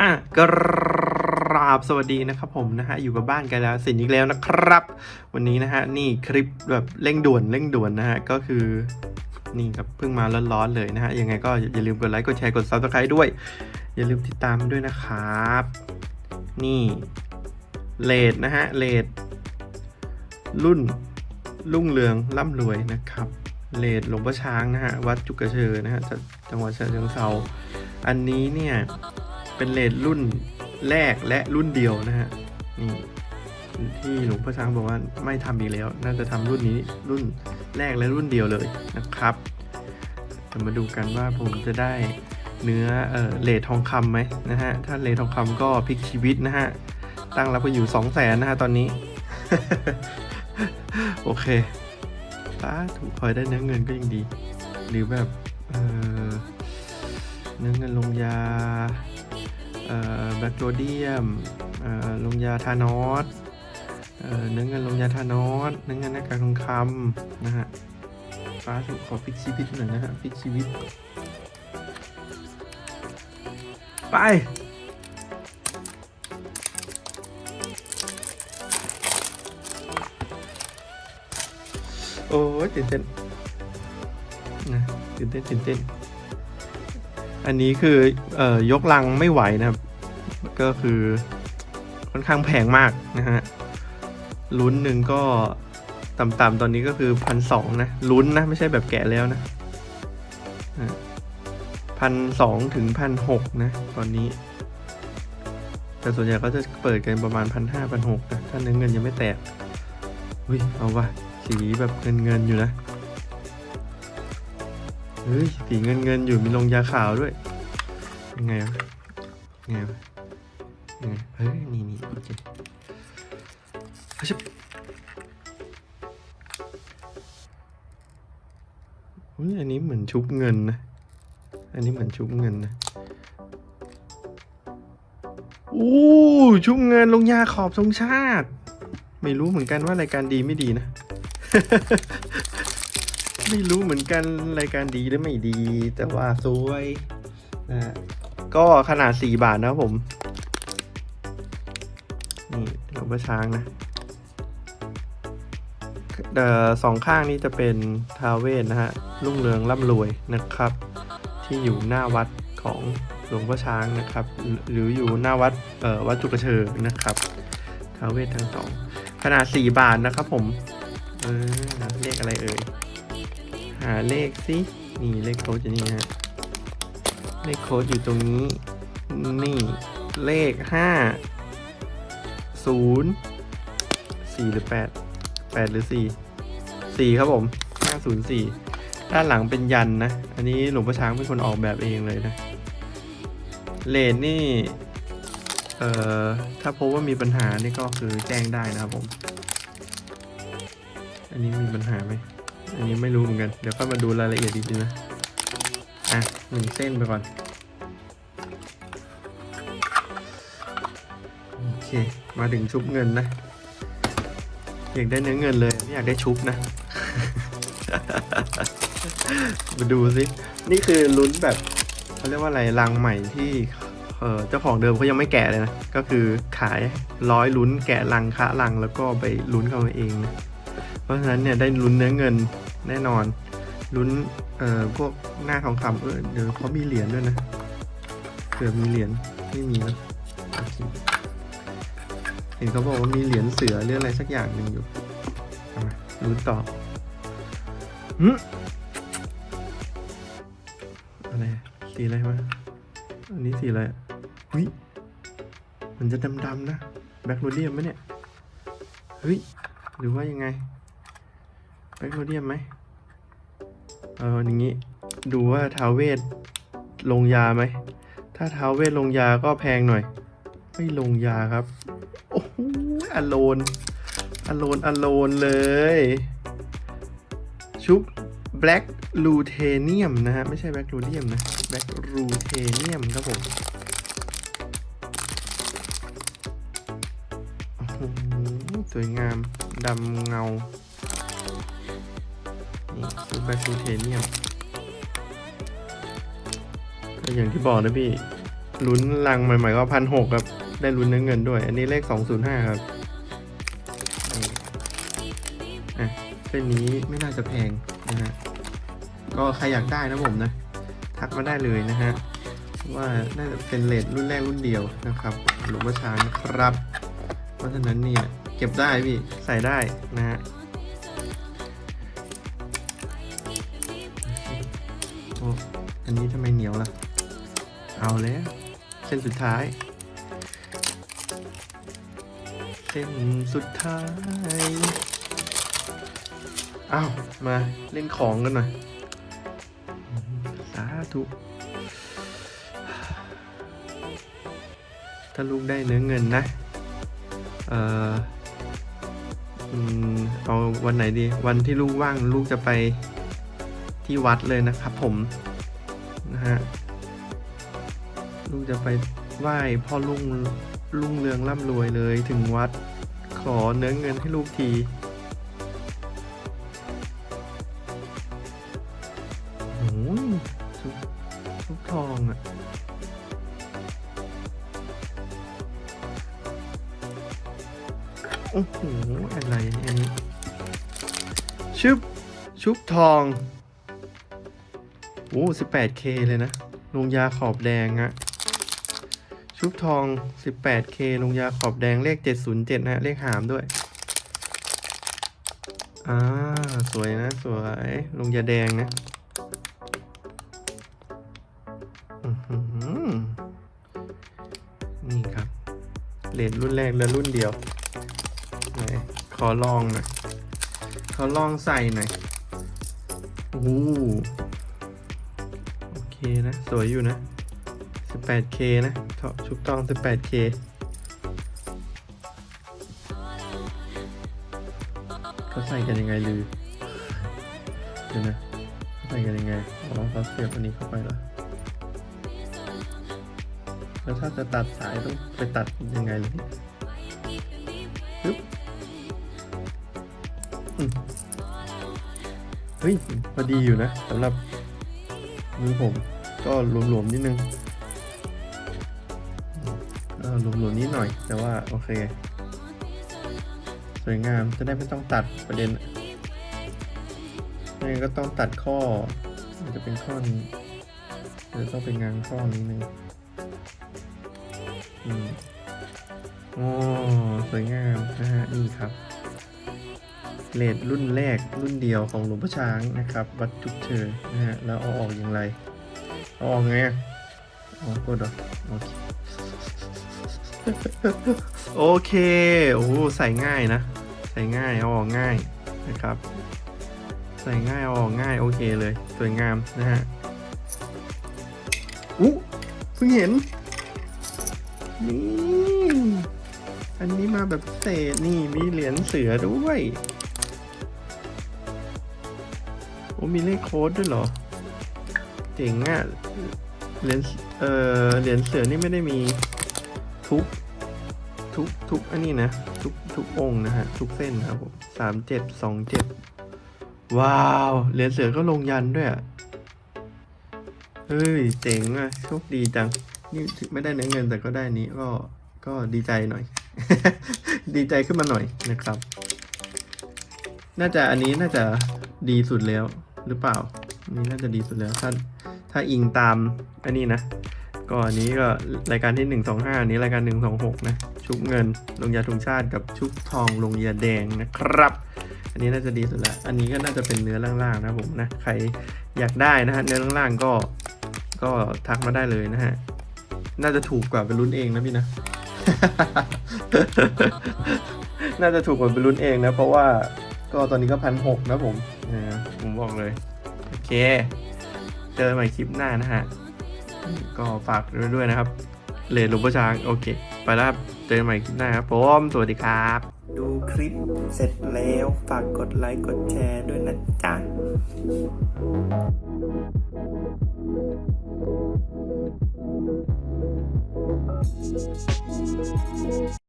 อะกราบสวัสดีนะครับผมนะฮะอยู่กับบ้านกันแล้วสินอีกแล้วนะครับ วันนี้นะฮะนี่คลิปแบบเร่งด่วนเร่งด่วนนะฮะก็คือนี่ครับเพิ่งมาร้อนๆเลยนะฮะยังไงก็อย่าลืมกดไลค์กดแชร์กด subscribe ด้วย อย่าลืมติดตามด้วยนะครับ นี่เลดนะฮะเลดรุ่นรุ่งเรืองร่ำรวยนะครับเลดหลวงพ่อช้างนะฮะวัดจุกกระเชอนะฮะจังหวัดฉะเชิงเทราอันนี้เนี่ย เป็นเลดรุ่นแรกและรุ่นเดียวนะฮะนี่ที่หลวงพ่อช้างบอกว่าไม่ทำอีกแล้ว น่าจะทำรุ่นนี้รุ่นแรกและรุ่นเดียวเลยนะครับจะมาดูกันว่าผมจะได้เนื้อเออเลดทองคำไหมนะฮะ ถ้าเลดทองคำก็พลิกชีวิตนะฮะ ตั้งรับไปอยู่2 0 0แสนนะฮะตอนนี้ โอเคป้าถูกคอยได้เนื้อเงินก็ยังดี หรือแบบ เออเนื้อเงินลงยา แบคโทเดียมลงยาทานอสเนื้อเงินลงยาทานอสเนื้อเงินหน้ากากทองคำนะฮะฟ้าถูกขอฟิกชีวิตหน่อยนะฮะฟิกชีวิต ไป โอ้ยตื่นเต้นนะตื่นเต้นตื่นเต้น อันนี้คือเอ่อยกลังไม่ไหวนะครับ ก็คือค่อนข้างแพงมากนะฮะลุ้นหนึ่งก็ต่ำๆตอนนี้ก็คือพันสองนะลุ้นนะ ไม่ใช่แบบแกะแล้วนะพันสองถึงพันหกนะ ตอนนี้ แต่ส่วนใหญ่ก็จะเปิดกันประมาณพันห้าพันหกนะ ถ้าเนื้อเงินยังไม่แตกอุ้ยเอาวะสีแบบเงินเงินๆอยู่นะ เฮ้ยสีเงินเงินอยู่มีลงยาขาวด้วยยังไงวะยังไงวะยังไงเฮ้ยนี่นี่โอเคเอาชิบอุ้ยอันนี้เหมือนชุบเงินนะ อันนี้เหมือนชุบเงินนะโอ้ชุบเงินลงยาขอบทรงชาติ ไม่รู้เหมือนกันว่ารายการดีไม่ดีนะ ไม่รู้เหมือนกันรายการดีหรือไม่ดี แต่ว่าสวยนะก็ขนาด 4 บาทนะผม นี่หลวงพ่อช้างนะเอ่อสองข้างนี้จะเป็นทาวเวศนะฮะรุ่งเรืองร่ำรวยนะครับ ที่อยู่หน้าวัดของหลวงพ่อช้างนะครับ หรืออยู่หน้าวัดเอ่อวัดจุกเชิงนะครับทาวเวศทั้งสองขนาด 4 บาทนะครับผม เออเลขอะไรเอ่ย หาเลขสินี่เลขโค้ดอยู่นี่ฮะ เลขโค้ดอยู่ตรงนี้ นี่เลขห้าศูนย์สี่หรือแปดแปดหรือสี่สี่ครับผมห้าศูนย์สี่ด้านหลังเป็นยันนะ อันนี้หลวงพ่อช้างเป็นคนออกแบบเองเลยนะ เลนนี่ เอ่อ ถ้าพบว่ามีปัญหานี่ก็คือแจ้งได้นะครับผม อันนี้มีปัญหาไหม อันนี้ไม่รู้เหมือนกัน เดี๋ยวค่อยมาดูรายละเอียดอีกทีนะ อะหนึ่งเส้นไปก่อน โอเค มาถึงชุบเงินนะ อยากได้เนื้อเงินเลยไม่อยากได้ชุบนะ มาดูสิ นี่คือลุ้นแบบเขาเรียกว่าอะไรรังใหม่ที่เออจ้าของเดิมเขายังไม่แกะเลยนะ ก็คือขายร้อยลุ้นแกะรังคะรังแล้วก็ไปลุ้นเขาเองนะ ราะฉะนั้นเนี่ยได้ลุ้นเนื้อเงินแน่นอนลุ้นเอ่อพวกหน้าทองคำเออเดี๋ยวเขามีเหรียญด้วยนะเผื่อมีเหรียญไม่มีนะโอเห็นเขาบอกว่ามีเหรียญเสือเรื่องอะไรสักอย่างหนึ่งอยู่ลุ้นต่อหึอะไรสีอะไรวะอันนี้สีอะไรอะเฮ้ยมันจะดำๆนะแบ็คโรเดียมไหมเนี่ยเฮ้ยหรือว่ายังไง แบคโทเดียมไหมเอออย่างนี้ดูว่าท้าวเวทลงยาไหม ถ้าท้าวเวทลงยาก็แพงหน่อย ไม่ลงยาครับ โอ้โหอโลนอโลนอโลนเลย ชุบแบล็กลูเทเนียมนะฮะ ไม่ใช่แบล็กลูเดียมนะแบล็กลูเทเนียมครับผมสวยงามดำเงา ซูเปอร์ซูเทเนียมก็อย่างที่บอกนะพี่ลุ้นรังใหม่ๆก็พันหกครับ ได้ลุ้นเนื้อเงินด้วย อันนี้เลขสองศูนย์ห้าครับอะเส้นนี้ไม่น่าจะแพงนะฮะ ก็ใครอยากได้นะผมนะ ทักมาได้เลยนะฮะ ว่าน่าจะเป็นเลทรุ่นแรกรุ่นเดียวนะครับหลวงพ่อช้างครับ เพราะฉะนั้นเนี่ย เก็บได้พี่ ใส่ได้นะฮะ อันนี้ทำไมเหนียวล่ะ เอาแล้วเส้นสุดท้าย เส้นสุดท้ายอ้าวมาเล่นของกันหน่อย สาธุถ้าลูกได้เนื้อเงินนะ เออเอาวันไหนดี วันที่ลูกว่างลูกจะไปที่วัดเลยนะครับผม นะฮะลูกจะไปไหว้พ่อลุงลุงเรืองร่ำรวยเลยถึงวัดขอเนื้อเงินให้ลูกทีโอ้ยชุบชุบทองอะโอ้โหอะไรเนี่ยอันนี้ชุบชุบทอง โอ้ 18K เลยนะลงยาขอบแดงฮะชุบทอง 18K ลงยาขอบแดงเลข 707นะฮะเลขหามด้วย อ่า สวยนะ สวย ลงยาแดงนะอือหือนี่ครับ เลนรุ่นแรกและรุ่นเดียวไหนขอลองหน่อย ขอลองใส่หน่อย โอ้ นะ สวยอยู่นะ 18K นะทอชุบทอง 18K เขาใส่กันยังไงลือเดี๋ยวนะใส่กันยังไงอ๋อเขาเสียบอันนี้เข้าไปเหรอแล้วถ้าจะตัดสายต้องไปตัดยังไงเลยปึ๊บอืมเฮ้ยพอดีอยู่นะสำหรับ มือผมก็หลวมๆนิดนึงหลวมๆนิดหน่อย แต่ว่าโอเค สวยงามจะได้ไม่ต้องตัดประเด็นไม่งั้นก็ต้องตัดข้อจะเป็นข้อนี้จะต้องเป็นงานข้อนี้นึงอืมอ๋อสวยงามนะฮะนี่ครับ เลดรุ่นแรกรุ่นเดียวของหลวงพ่อช้างนะครับ วัดจุกเชยนะฮะแล้วเอาออกอย่างไรเอาออกไงอะอ๋อกดอโอเคโอเคโอ้ใส่ง่ายนะ ใส่ง่ายเอาออกง่ายนะครับ ใส่ง่ายเอาออกง่ายโอเคเลยสวยงามนะฮะอู้เพิ่งเห็นนี่อันนี้มาแบบพิเศษนี่มีเหรียญเสือด้วย อ้มีเลขโค้ดด้วยเหรอ เจ๋งอะ่ะ เหรียญ เอ่อ เหรียญเสือนี่ไม่ได้มีทุก ทุก ทุก อันนี้นะ ทุก ทุกองค์นะฮะ ทุกเส้นครับผมสามเจ็ดสองเจ็ดว้าว เหรียญเสือก็ลงยันด้วยอะ่ะ เฮ้ย เจ๋งอะ โชคดีจัง นี่ไม่ได้เนื้อเงินแต่ก็ได้นี้ก็ ก็ดีใจหน่อย ดีใจขึ้นมาหน่อยนะครับ น่าจะอันนี้น่าจะดีสุดแล้ว หรือเปล่านนี้น่าจะดีสุดแล้วถ้าถ้าอิงตามอันนี้นะก็อันนี้ก็รายการที่หนึ่งสองห้าอันนี้รายการหนึ่งสองหกนะ ชุบเงิน ลงยาทุงชาติกับชุบทองลงยาแดงนะครับ อันนี้น่าจะดีสุดแล้ว อันนี้ก็น่าจะเป็นเนื้อล่างๆนะผมนะ ใครอยากได้นะฮะ เนื้อล่างๆก็ ก็ทักมาได้เลยนะฮะ น่าจะถูกกว่าไปลุ้นเองนะพี่นะ น่าจะถูกกว่าไปลุ้นเองนะ เพราะว่าก็ตอนนี้ก็พันหกนะผม บอกเลย โอเค เจอใหม่คลิปหน้านะฮะ ก็ฝากด้วยด้วยนะครับเลดหลวงพ่อช้าง โอเค ไปแล้วครับเจอกันใหม่คลิปหน้าครับผมสวัสดีครับ ดูคลิปเสร็จแล้วฝากกดไลค์กดแชร์ด้วยนะจ๊ะ